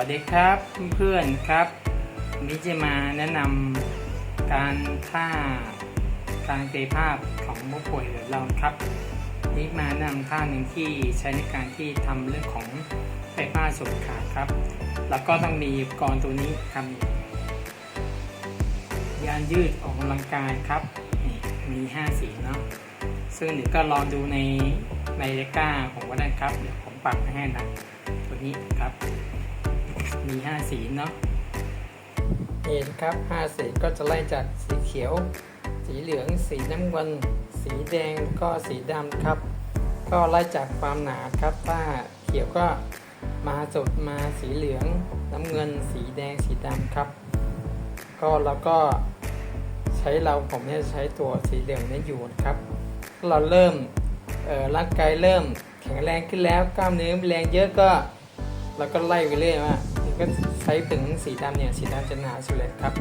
วัสดีครับเพื่อนๆครับวันนี้จะมาแนะนำการท่าการกายภาพของผู้ป่วยขอเราครับนี่มาแนะนำท่าหนึ่งที่ใช้ในการที่ทำเรื่องของไฟฟ้าสูบขาดครับ แล้วก็ต้องมีอุปกรณ์ตัวนี้ทำยานยืดออกกำลังกายครับมี5สีเนาะซึ่งเดี๋ยวก็ลองดูในในเลก้าผมก็ได้ครับ เดี๋ยวผมปรับให้นะตัวนี้ครับ มี5สีเนาะเห็นครับ5สีก็จะไล่จากสีเขียว สีเหลือง สีน้ำเงิน สีแดงก็สีดำครับ ก็ไล่จากความหนาครับ ถ้าเขียวก็มาสุดมาสีเหลือง น้ำเงิน สีแดงสีดำครับ ก็แล้วก็ใช้เราผมเนี่ยใช้ตัวสีเหลืองเนี่ยอยู่ครับเราเริ่มร่างกายเริ่มแข็งแรงขึ้นแล้วกล้ามเนื้อแรงเยอะก็เราก็ไล่ไปเรื่อยว่า ก็ใช้ถึงสีดำเนี่ยสีดำจะหนาสุดเลยครับ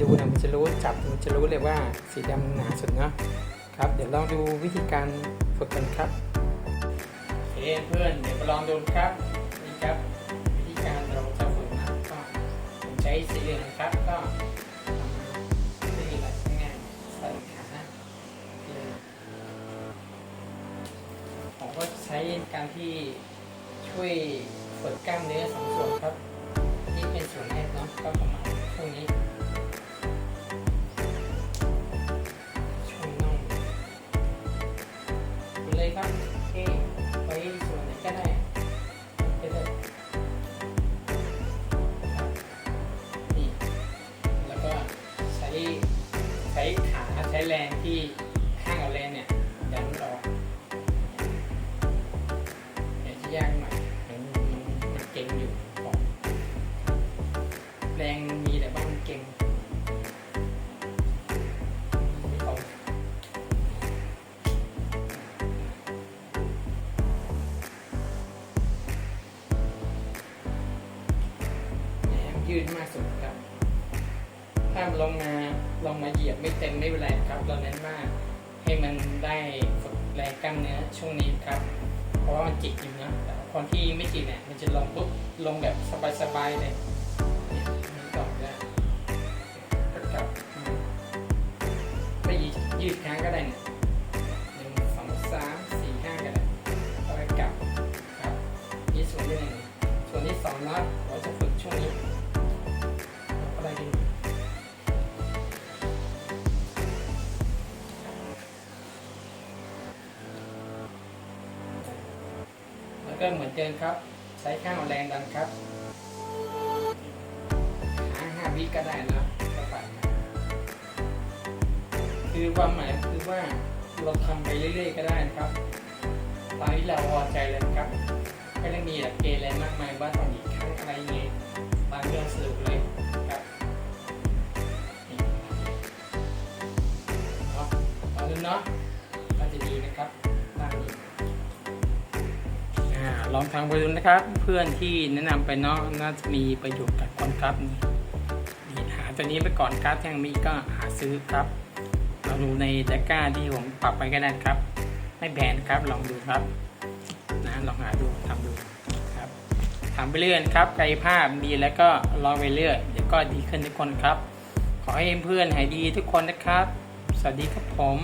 ดูนะมันจะรู้จับมันจะรู้เลยว่าสีดำหนาสุดเนาะครับ เดี๋ยวลองดูวิธีการฝึกกันครับโอเคเพื่อนเดี๋ยวไปลองดูครับนี่ครับวิธีการเราจะฝึกนะก็ผมใช้สีเหลืองครับก็ไม่มีอะไรง่ายๆใส่ขาผมก็ใช้การที่ช่วยฝึกกล้ามเนื้อสองส่วนครับ ส่วนแรกเนาะก็ประมาณช่วงนี้ช่วงน่องเลยครับโอไว้ส่วนไหนก็ได้ไปเลยนี่แล้วก็ใช้ใช้ขาใช้แรงที่ข้างกับแรงเนี่ยดันออกเดี๋ยวจะยากหน่อยมันมันเก่งอยู่ ยืดมากสุดครับถ้าลงมาลงมาเหยียบไม่เต็มไม่เป็นไรครับเราเน้นว่าให้มันได้ฝึกแรงกล้ามเนื้อช่วงนี้ครับ เพราะว่ามันจิกอยู่นะแต่คนที่ไม่จิกเนี่ยมันจะลงปุ๊บลงแบบสบายๆเลยนี่ยมันต่อได้ก็กลับมาไปยืดยืดครั้งก็ได้เนี่ย แล้วก็เหมือนเดิมครับ ใช้ข้างแรงดันครับหาห้าวิก็ได้นะก็ไปนคือความหมายคือว่าเราทำไปเรื่อยๆก็ได้นะครับตอนที่เราพอใจเลยนะครับไม่ได้มีหลักเกณฑ์อะไรมากมายว่าต้องอีกครั้งอะไรยังไงตามเรื่องสรุปเลยครับนี่เนาะตอนนี้เนาะ ลองทำไปดูนะครับ เพื่อนที่แนะนำไปเนาะน่าจะมีประโยชน์กับคนครับนี่หาตัวนี้ไปก่อนครับยังมีก็หาซื้อครับเราดูในตะกร้าที่ผมปรับไปก็ได้ครับ ไม่แบนครับลองดูครับนะลองหาดูทำดูครับทำไปเรื่อยครับกายภาพดีแล้วก็ลองไปเรื่อยเดี๋ยวก็ดีขึ้นทุกคนครับ ขอให้เพื่อนหายดีทุกคนนะครับ สวัสดีครับผม